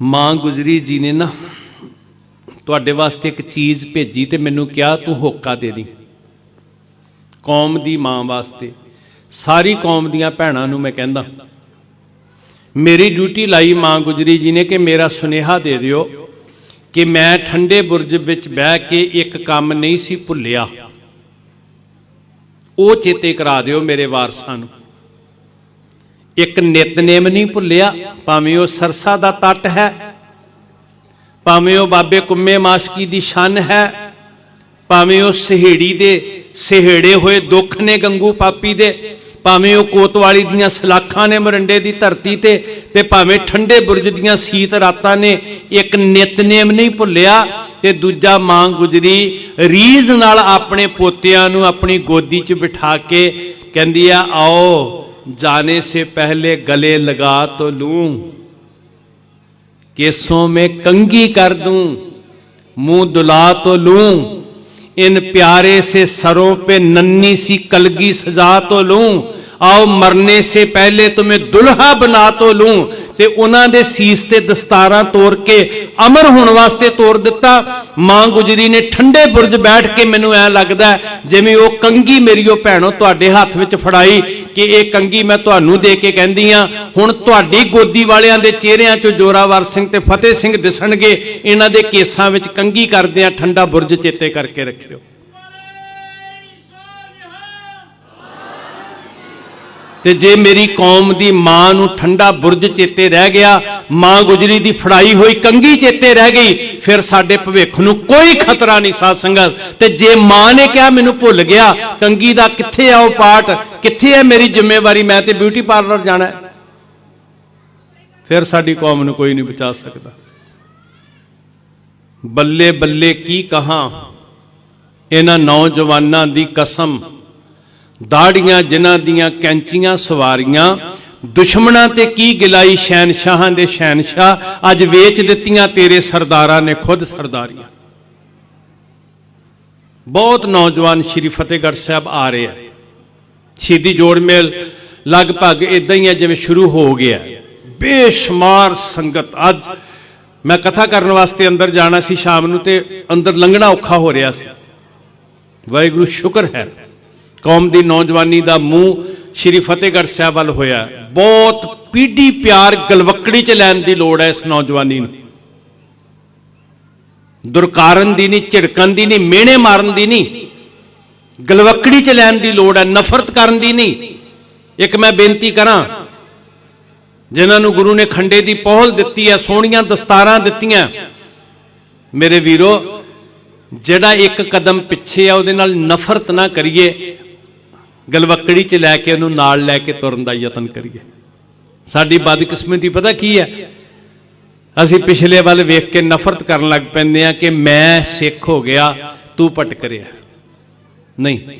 ਮਾਂ ਗੁਜਰੀ ਜੀ ਨੇ ਨਾ ਤੁਹਾਡੇ ਵਾਸਤੇ ਇੱਕ ਚੀਜ਼ ਭੇਜੀ ਤੇ ਮੈਨੂੰ ਕਿਹਾ, ਤੂੰ ਹੋਕਾ ਦੇ ਦੀ ਕੌਮ ਦੀ ਮਾਂ ਵਾਸਤੇ। ਸਾਰੀ ਕੌਮ ਦੀਆਂ ਭੈਣਾਂ ਨੂੰ ਮੈਂ ਕਹਿੰਦਾ, ਮੇਰੀ ਡਿਊਟੀ ਲਾਈ ਮਾਂ ਗੁਜਰੀ ਜੀ ਨੇ ਕਿ ਮੇਰਾ ਸੁਨੇਹਾ ਦੇ ਦਿਓ ਕਿ ਮੈਂ ਠੰਡੇ ਬੁਰਜ ਵਿੱਚ ਬਹਿ ਕੇ ਇੱਕ ਕੰਮ ਨਹੀਂ ਸੀ ਭੁੱਲਿਆ। ਉਹ ਚੇਤੇ ਕਰਾ ਦਿਓ ਮੇਰੇ ਵਾਰਸਾਂ ਨੂੰ। ਇੱਕ ਨਿਤਨੇਮ ਨਹੀਂ ਭੁੱਲਿਆ, ਭਾਵੇਂ ਉਹ ਸਰਸਾ ਦਾ ਤੱਟ ਹੈ, ਭਾਵੇਂ ਉਹ ਬਾਬੇ ਕੁੰਮੇ ਮਾਸ਼ਕੀ ਦੀ ਸ਼ਨ ਹੈ, ਭਾਵੇਂ ਉਹ ਸਹੇੜੀ ਦੇ ਸਹੇੜੇ ਹੋਏ ਦੁੱਖ ਨੇ ਗੰਗੂ ਪਾਪੀ ਦੇ, ਭਾਵੇਂ ਉਹ ਕੋਤਵਾਲੀ ਦੀਆਂ ਸਲਾਖਾਂ ਨੇ ਮਰੰਡੇ ਦੀ ਧਰਤੀ ਤੇ ਤੇ ਭਾਵੇਂ ਠੰਡੇ ਬੁਰਜ ਦੀਆਂ ਸੀਤ ਰਾਤਾਂ ਨੇ ਇੱਕ ਨਿਤਨੇਮ ਨਹੀਂ ਭੁੱਲਿਆ, ਤੇ ਦੂਜਾ ਮਾਂ ਗੁਜਰੀ ਰੀਜ਼ ਨਾਲ ਆਪਣੇ ਪੋਤਿਆਂ ਨੂੰ ਆਪਣੀ ਗੋਦੀ 'ਚ ਬਿਠਾ ਕੇ ਕਹਿੰਦੀ ਆ, ਆਓ ਜਾਣੇ ਸੇ ਪਹਿਲੇ ਗਲੇ ਲਗਾ ਤੋ ਲੂੰ केसों में कंगी कर दूं मुंह दुला तो लूं इन प्यारे से सरों पे नन्नी सी कलगी सजा तो लूं आओ मरने से पहले तुम्हें दुल्हा बना तो लूं ਤੇ ਉਹਨਾਂ ਦੇ ਸੀਸ ਤੇ ਦਸਤਾਰਾਂ ਤੋੜ ਕੇ ਅਮਰ ਹੋਣ ਵਾਸਤੇ ਤੋੜ ਦਿੱਤਾ ਮਾਂ ਗੁਜਰੀ ਨੇ ਠੰਡੇ ਬੁਰਜ ਬੈਠ ਕੇ ਮੈਨੂੰ ਐ ਲੱਗਦਾ ਹੈ ਜਿਵੇਂ ਉਹ ਕੰਗੀ ਮੇਰੀ ਉਹ ਭੈਣੋ ਤੁਹਾਡੇ ਹੱਥ ਵਿੱਚ ਫੜਾਈ ਕਿ ਇਹ ਕੰਗੀ ਮੈਂ ਤੁਹਾਨੂੰ ਦੇ ਕੇ ਕਹਿੰਦੀ ਆ। ਹੁਣ ਤੁਹਾਡੀ ਗੋਦੀ ਵਾਲਿਆਂ ਦੇ ਚਿਹਰਿਆਂ 'ਚੋਂ ਜੋਰਾਵਰ ਸਿੰਘ ਤੇ ਫਤਿਹ ਸਿੰਘ ਦਿਸਣਗੇ। ਇਹਨਾਂ ਦੇ ਕੇਸਾਂ ਵਿੱਚ ਕੰਗੀ ਕਰਦੇ ਆ, ਠੰਡਾ ਬੁਰਜ ਚੇਤੇ ਕਰਕੇ ਰੱਖਿਓ। ਤੇ ਜੇ ਮੇਰੀ ਕੌਮ ਦੀ ਮਾਂ ਨੂੰ ਠੰਡਾ ਬੁਰਜ ਚੇਤੇ ਰਹਿ ਗਿਆ, ਮਾਂ ਗੁਜਰੀ ਦੀ ਫੜਾਈ ਹੋਈ ਕੰਗੀ ਚੇਤੇ ਰਹਿ ਗਈ, ਫਿਰ ਸਾਡੇ ਭਵਿੱਖ ਨੂੰ ਕੋਈ ਖਤਰਾ ਨਹੀਂ, ਸਾਧ ਸੰਗਤ। ਤੇ ਜੇ ਮਾਂ ਨੇ ਕਿਹਾ, ਮੈਨੂੰ ਭੁੱਲ ਗਿਆ, ਕੰਗੀ ਦਾ ਕਿੱਥੇ ਆ ਉਹ ਪਾਠ? ਕਿੱਥੇ ਹੈ ਮੇਰੀ ਜ਼ਿੰਮੇਵਾਰੀ? ਮੈਂ ਤੇ ਬਿਊਟੀ ਪਾਰਲਰ ਜਾਣਾ ਫਿਰ ਸਾਡੀ ਕੌਮ ਨੂੰ ਕੋਈ ਨਹੀਂ ਬਚਾ ਸਕਦਾ। ਬੱਲੇ ਬੱਲੇ ਕੀ ਕਹਾਂ? ਇਹਨਾਂ ਨੌਜਵਾਨਾਂ ਦੀ ਕਸਮ। ਦਾੜੀਆਂ ਜਿਨ੍ਹਾਂ ਦੀਆਂ ਕੈਂਚੀਆਂ ਸਵਾਰੀਆਂ, ਦੁਸ਼ਮਣਾਂ ਤੇ ਕੀ ਗਿਲਾਈ ਸ਼ਹਿਨਸ਼ਾਹਾਂ ਦੇ ਸ਼ਹਿਨਸ਼ਾਹ, ਅੱਜ ਵੇਚ ਦਿੱਤੀਆਂ ਤੇਰੇ ਸਰਦਾਰਾਂ ਨੇ ਖੁਦ ਸਰਦਾਰੀਆਂ। ਬਹੁਤ ਨੌਜਵਾਨ ਸ਼੍ਰੀ ਫਤਿਹਗੜ੍ਹ ਸਾਹਿਬ ਆ ਰਹੇ ਆ। ਸ਼ਹੀਦੀ ਜੋੜ ਮੇਲ ਲਗਭਗ ਇਦਾਂ ਹੀ ਹੈ ਜਿਵੇਂ ਸ਼ੁਰੂ ਹੋ ਗਿਆ। ਬੇਸ਼ੁਮਾਰ ਸੰਗਤ ਅੱਜ ਮੈਂ ਕਥਾ ਕਰਨ ਵਾਸਤੇ ਅੰਦਰ ਜਾਣਾ ਸੀ ਸ਼ਾਮ ਨੂੰ ਤੇ ਅੰਦਰ ਲੰਘਣਾ ਔਖਾ ਹੋ ਰਿਹਾ ਸੀ। ਵਾਹਿਗੁਰੂ, ਸ਼ੁਕਰ ਹੈ। ਕੌਮ ਦੀ ਨੌਜਵਾਨੀ ਦਾ ਮੂੰਹ ਸ਼੍ਰੀ ਫਤਿਹਗੜ੍ਹ ਸਾਹਿਬ ਵੱਲ ਹੋਇਆ। ਬਹੁਤ ਪੀੜੀ ਪਿਆਰ ਗਲਵਕੜੀ ਚ ਲੈਣ ਦੀ ਲੋੜ ਹੈ ਇਸ ਨੌਜਵਾਨੀ ਨੂੰ। ਦੁਰਕਾਰਨ ਦੀ ਨਹੀਂ ਝਿੜਕਣ ਦੀ ਨਹੀਂ ਮਿਹਣੇ ਮਾਰਨ ਦੀ ਨਹੀਂ ਗਲਵਕੜੀ ਚ ਲੈਣ ਦੀ ਲੋੜ ਹੈ, ਨਫ਼ਰਤ ਕਰਨ ਦੀ ਨਹੀਂ। ਇੱਕ ਮੈਂ ਬੇਨਤੀ ਕਰਾਂ, ਜਿਨ੍ਹਾਂ ਨੂੰ ਗੁਰੂ ਨੇ ਖੰਡੇ ਦੀ ਪਹੁਲ ਦਿੱਤੀ ਹੈ, ਸੋਹਣੀਆਂ ਦਸਤਾਰਾਂ ਦਿੱਤੀਆਂ। ਮੇਰੇ ਵੀਰੋ, ਜਿਹੜਾ ਇੱਕ ਕਦਮ ਪਿੱਛੇ ਆ, ਉਹਦੇ ਨਾਲ ਨਫ਼ਰਤ ਨਾ ਕਰੀਏ। ਗਲਵਕੜੀ 'ਚ ਲੈ ਕੇ ਉਹਨੂੰ ਨਾਲ ਲੈ ਕੇ ਤੁਰਨ ਦਾ ਯਤਨ ਕਰੀਏ। ਸਾਡੀ ਬਦਕਿਸਮਤੀ ਪਤਾ ਕੀ ਹੈ? ਅਸੀਂ ਪਿਛਲੇ ਵੱਲ ਵੇਖ ਕੇ ਨਫ਼ਰਤ ਕਰਨ ਲੱਗ ਪੈਂਦੇ ਆ ਕਿ ਮੈਂ ਸਿੱਖ ਹੋ ਗਿਆ, ਤੂੰ ਭਟਕ ਰਿਹਾ। ਨਹੀਂ